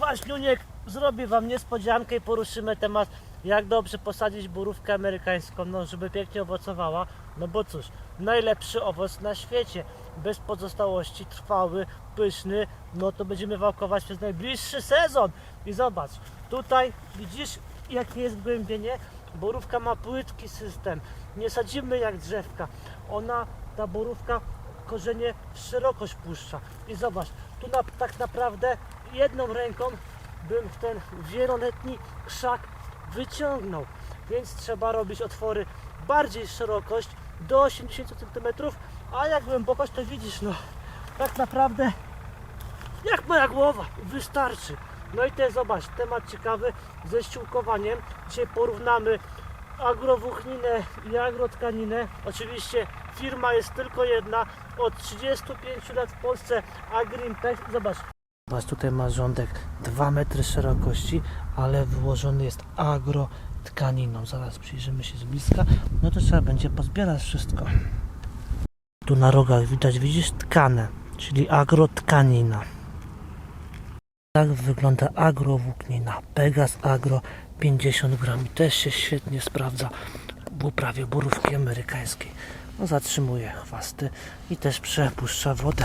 Waśniuniek zrobi Wam niespodziankę i poruszymy temat, jak dobrze posadzić borówkę amerykańską, no żeby pięknie owocowała. No bo cóż, najlepszy owoc na świecie, bez pozostałości, trwały, pyszny, no to będziemy wałkować przez najbliższy sezon. I zobacz, tutaj widzisz jakie jest głębienie? Borówka ma płytki system, nie sadzimy jak drzewka. Ona, ta borówka korzenie szerokość puszcza. I zobacz, tu na, tak naprawdę jedną ręką bym ten wieloletni krzak wyciągnął. Więc trzeba robić otwory bardziej szerokość do 80 cm, a jak głębokość to widzisz, no tak naprawdę jak moja głowa, wystarczy. No i te zobacz, temat ciekawy ze ściółkowaniem. Dzisiaj porównamy agrowłókninę i agrotkaninę. Oczywiście firma jest tylko jedna. Od 35 lat w Polsce Agrimpech. Zobacz. Zobacz, tutaj ma rządek 2 metry szerokości, ale wyłożony jest agrotkaniną. Zaraz przyjrzymy się z bliska. No to trzeba będzie pozbierać wszystko. Tu na rogach widać, widzisz, tkanę, czyli agrotkanina. Tak wygląda agrowłóknina. Pegas Agro 50 gram. I też się świetnie sprawdza w uprawie borówki amerykańskiej. No, zatrzymuje chwasty i też przepuszcza wodę.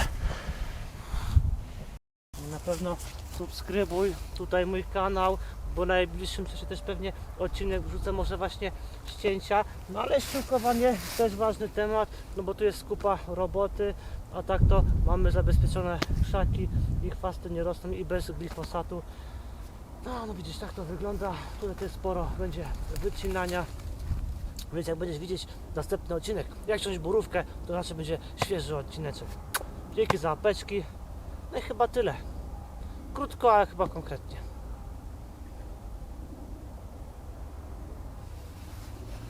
Na pewno subskrybuj tutaj mój kanał, bo najbliższym czasie też pewnie odcinek wrzucę może właśnie ścięcia. No ale ściółkowanie też ważny temat, no bo tu jest kupa roboty, a tak to mamy zabezpieczone krzaki i chwasty nie rosną i bez glifosatu. No, no widzisz, tak to wygląda. Tutaj też sporo będzie wycinania. Więc jak będziesz widzieć następny odcinek, jak ciąć borówkę, to znaczy będzie świeży odcineczek. Dzięki za apeczki. No i chyba tyle. Krótko, ale chyba konkretnie.